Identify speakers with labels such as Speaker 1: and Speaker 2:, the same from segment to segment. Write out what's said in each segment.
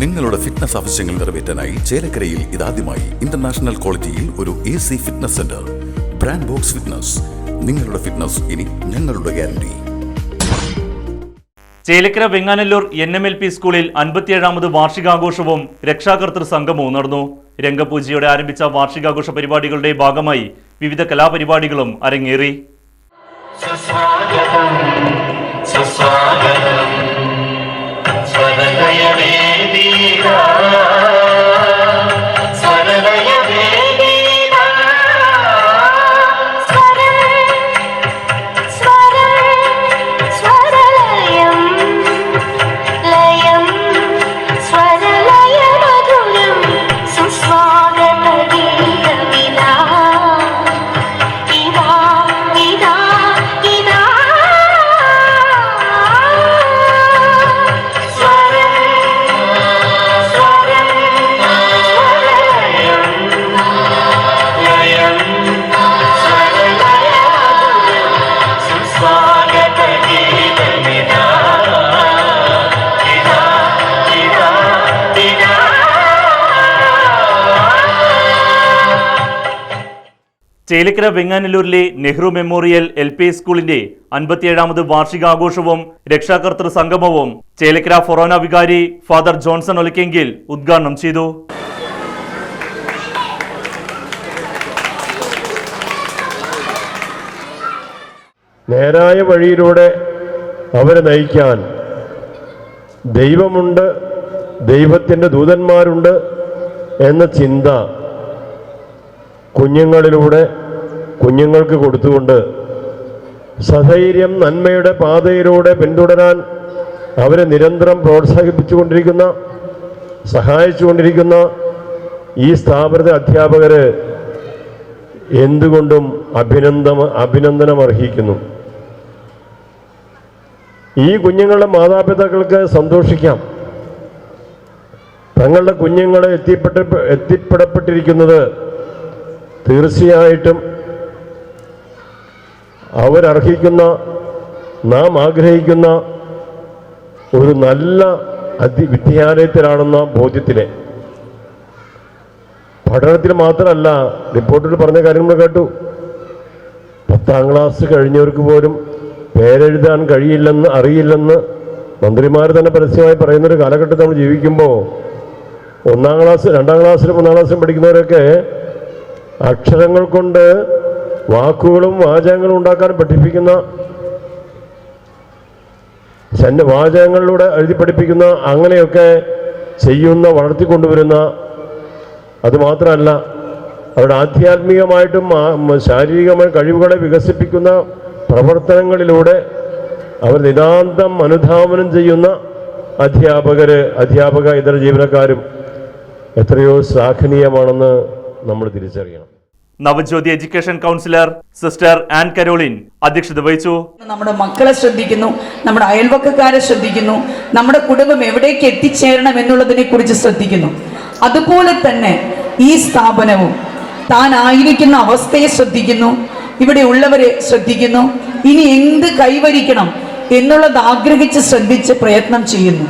Speaker 1: നിങ്ങളുടെ ഫിറ്റ്നസ് ആവശ്യങ്ങൾ നിറവേറ്റാനായി ചേലക്കരയിൽ ഇതാദ്യമായി ഇന്റർനാഷണൽ ക്വാളിറ്റിയിൽ ഒരു A C fitness centre brand Box fitness നിങ്ങളുടെ ഫിറ്റ്നസ് ഇനി ഞങ്ങളുടെ guarantee
Speaker 2: Chelakkara Venganallur N M L P സ്കൂളിൽ അൻപത്തിയേഴാമത് വാർഷികാഘോഷവും രക്ഷാകർത്തൃ സംഗമവും നടന്നു. രംഗപൂജയോടെ ആരംഭിച്ച വാർഷികാഘോഷ പരിപാടികളുടെ ഭാഗമായി വിവിധ കലാപരിപാടികളും അരങ്ങേറി.
Speaker 3: സുസ്വാഗതം സുസ്വാഗതം. Peter.
Speaker 2: ചേലക്കര വെങ്ങാനല്ലൂരിലെ നെഹ്റു മെമ്മോറിയൽ എൽ പി സ്കൂളിന്റെ അൻപത്തിയേഴാമത് വാർഷികാഘോഷവും രക്ഷാകർത്തൃ സംഗമവും ചേലിക്കര ഫൊറോന വികാരി ഫാദർ ജോൺസൺ ഒലക്കെങ്കിൽ ഉദ്ഘാടനം ചെയ്തു.
Speaker 4: നേരായ വഴിയിലൂടെ അവരെ നയിക്കാൻ ദൈവമുണ്ട് ദൈവത്തിന്റെ ദൂതന്മാരുണ്ട് എന്ന ചിന്ത കുഞ്ഞുങ്ങളിലൂടെ കുഞ്ഞുങ്ങൾക്ക് കൊടുത്തുകൊണ്ട് സധൈര്യം നന്മയുടെ പാതയിലൂടെ പിന്തുടരാൻ അവരെ നിരന്തരം പ്രോത്സാഹിപ്പിച്ചുകൊണ്ടിരിക്കുന്ന സഹായിച്ചുകൊണ്ടിരിക്കുന്ന ഈ സ്ഥാപനത്തെ അധ്യാപകർ എന്തുകൊണ്ടും അഭിനന്ദന അഭിനന്ദനം അർഹിക്കുന്നു ഈ കുഞ്ഞുങ്ങളുടെ മാതാപിതാക്കൾക്ക് സന്തോഷിക്കാം. തങ്ങളുടെ കുഞ്ഞുങ്ങളെ എത്തിപ്പെട്ട എത്തിപ്പെടപ്പെട്ടിരിക്കുന്നത് തീർച്ചയായിട്ടും അവരർഹിക്കുന്ന നാം ആഗ്രഹിക്കുന്ന ഒരു നല്ല അതി വിദ്യാലയത്തിലാണെന്ന ബോധ്യത്തിലെ. പഠനത്തിൽ മാത്രമല്ല റിപ്പോർട്ടിൽ പറഞ്ഞ കാര്യങ്ങൾ കേട്ടു. പത്താം ക്ലാസ് കഴിഞ്ഞവർക്ക് പോലും പേരെഴുതാൻ കഴിയില്ലെന്ന് അറിയില്ലെന്ന് മന്ത്രിമാർ തന്നെ പരസ്യമായി പറയുന്നൊരു കാലഘട്ടത്തിൽ നമ്മൾ ജീവിക്കുമ്പോൾ ഒന്നാം ക്ലാസ് രണ്ടാം ക്ലാസ്സിലും മൂന്നാം ക്ലാസ്സിലും പഠിക്കുന്നവരൊക്കെ അക്ഷരങ്ങൾ കൊണ്ട് വാക്കുകളും വാചകങ്ങളും ഉണ്ടാക്കാൻ പഠിപ്പിക്കുന്ന സന്ന വാചകങ്ങളിലൂടെ എഴുതി പഠിപ്പിക്കുന്ന അങ്ങനെയൊക്കെ ചെയ്യുന്ന വളർത്തിക്കൊണ്ടുവരുന്ന അതുമാത്രമല്ല അവരുടെ ആധ്യാത്മികമായിട്ടും ശാരീരികമായ കഴിവുകളെ വികസിപ്പിക്കുന്ന പ്രവർത്തനങ്ങളിലൂടെ അവർ നിതാന്തം അനുധാവനം ചെയ്യുന്ന അധ്യാപകർ അധ്യാപക ഇതര ജീവനക്കാരും എത്രയോ ശ്ലാഘനീയമാണെന്ന് നമ്മൾ തിരിച്ചറിയണം.
Speaker 2: Navajyothi education counsellor sister Ann Caroline അധ്യക്ഷത വഹിച്ചു.
Speaker 5: നമ്മുടെ മക്കളെ ശ്രദ്ധിക്കുന്നു നമ്മുടെ അയൽവക്കക്കാരെ ശ്രദ്ധിക്കുന്നു നമ്മുടെ കുടുംബം എവിടേക്ക് എത്തിച്ചേരണം എന്നുള്ളതിനെ കുറിച്ച് ശ്രദ്ധിക്കുന്നു. അതുപോലെ തന്നെ ഈ സ്ഥാപനവും താൻ ആയിരിക്കുന്ന അവസ്ഥയെ ശ്രദ്ധിക്കുന്നു ഇവിടെ ഉള്ളവരെ ശ്രദ്ധിക്കുന്നു ഇനി എന്ത് കൈവരിക്കണം എന്നുള്ളത് ആഗ്രഹിച്ച് ശ്രദ്ധിച്ച് പ്രയത്നം ചെയ്യുന്നു.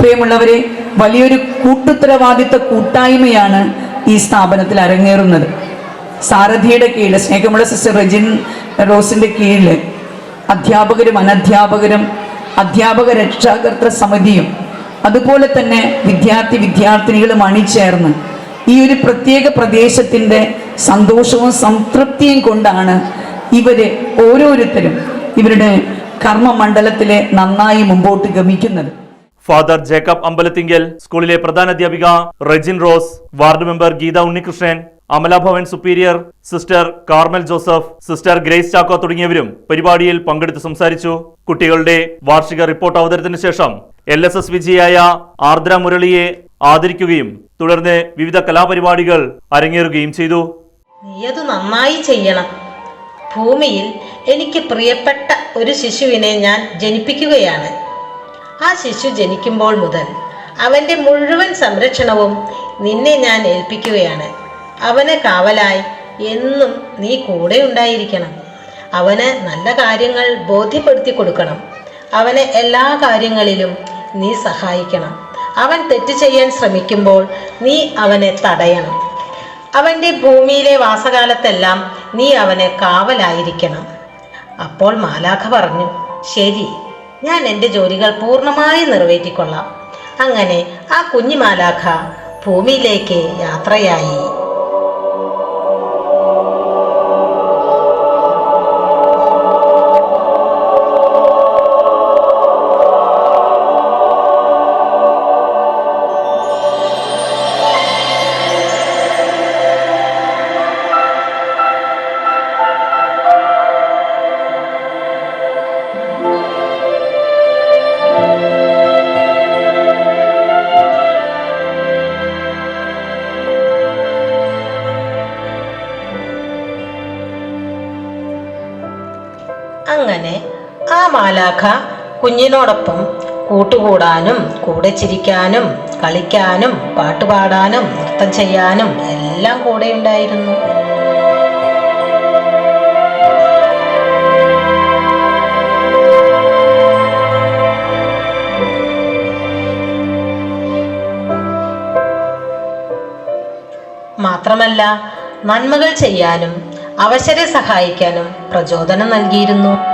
Speaker 5: പ്രിയമുള്ളവരെ വലിയൊരു കൂട്ടുത്തരവാദിത്ത കൂട്ടായ്മയാണ് ഈ സ്ഥാപനത്തിൽ അരങ്ങേറുന്നത്. സാരഥിയുടെ കീഴിൽ സ്നേഹമുള്ള സിസ്റ്റർ റെജിൻ റോസിന്റെ കീഴിൽ അധ്യാപകരും അനധ്യാപകരും അധ്യാപക രക്ഷാകർത്തൃ സമിതിയും അതുപോലെ തന്നെ വിദ്യാർത്ഥി വിദ്യാർത്ഥിനികളും അണിചേർന്ന് ഈ ഒരു പ്രത്യേക പ്രദേശത്തിന്റെ സന്തോഷവും സംതൃപ്തിയും കൊണ്ടാണ് ഇവർ ഓരോരുത്തരും ഇവരുടെ കർമ്മമണ്ഡലത്തിലെ നന്നായി മുമ്പോട്ട് ഗമിക്കുന്നത്.
Speaker 2: ഫാദർ ജേക്കബ് അമ്പലത്തിങ്കൽ സ്കൂളിലെ പ്രധാനാധ്യാപിക Rejin Rose ward member Geetha Unnikrishnan Amala Bhavan superior sister Carmel Joseph sister Grace Chacko തുടങ്ങിയവരും പരിപാടിയിൽ പങ്കെടുത്ത് സംസാരിച്ചു. കുട്ടികളുടെ വാർഷിക റിപ്പോർട്ട് അവതരണത്തിന് ശേഷം എൽ എസ് എസ് വിജയായ ആർദ്ര മുരളിയെ ആദരിക്കുകയും തുടർന്ന് വിവിധ കലാപരിപാടികൾ അരങ്ങേറുകയും ചെയ്തു.
Speaker 6: നീയത് നന്നായി ചെയ്യണം. ഭൂമിയിൽ എനിക്ക് പ്രിയപ്പെട്ട ഒരു ശിശുവിനെ ഞാൻ ജനിപ്പിക്കുകയാണ്. ആ ശിശു ജനിക്കുമ്പോൾ മുതൽ അവന്റെ മുഴുവൻ സംരക്ഷണവും നിന്നെ ഞാൻ ഏൽപ്പിക്കുകയാണ്. അവന് കാവലായി. എന്നും നീ കൂടെ ഉണ്ടായിരിക്കണം. അവന് നല്ല കാര്യങ്ങൾ ബോധ്യപ്പെടുത്തി കൊടുക്കണം. അവനെ എല്ലാ കാര്യങ്ങളിലും നീ സഹായിക്കണം. അവൻ തെറ്റ് ചെയ്യാൻ ശ്രമിക്കുമ്പോൾ നീ അവനെ തടയണം. അവന്റെ ഭൂമിയിലെ വാസകാലത്തെല്ലാം നീ അവനെ കാവലായിരിക്കണം. അപ്പോൾ മാലാഖ പറഞ്ഞു ശരി ഞാൻ എന്റെ ജോലികൾ പൂർണമായി നിറവേറ്റിക്കൊള്ളാം. അങ്ങനെ ആ കുഞ്ഞു മാലാഖ ഭൂമിയിലേക്ക് യാത്രയായി. അങ്ങനെ ആ മാലാഖ കുഞ്ഞിനോടൊപ്പം കൂട്ടുകൂടാനും കൂടെ ചിരിക്കാനും കളിക്കാനും പാട്ടുപാടാനും നൃത്തം ചെയ്യാനും എല്ലാം കൂടെ ഉണ്ടായിരുന്നു. മാത്രമല്ല നന്മകൾ ചെയ്യാനും അവശരെ സഹായിക്കാനും പ്രചോദനം നൽകിയിരുന്നു.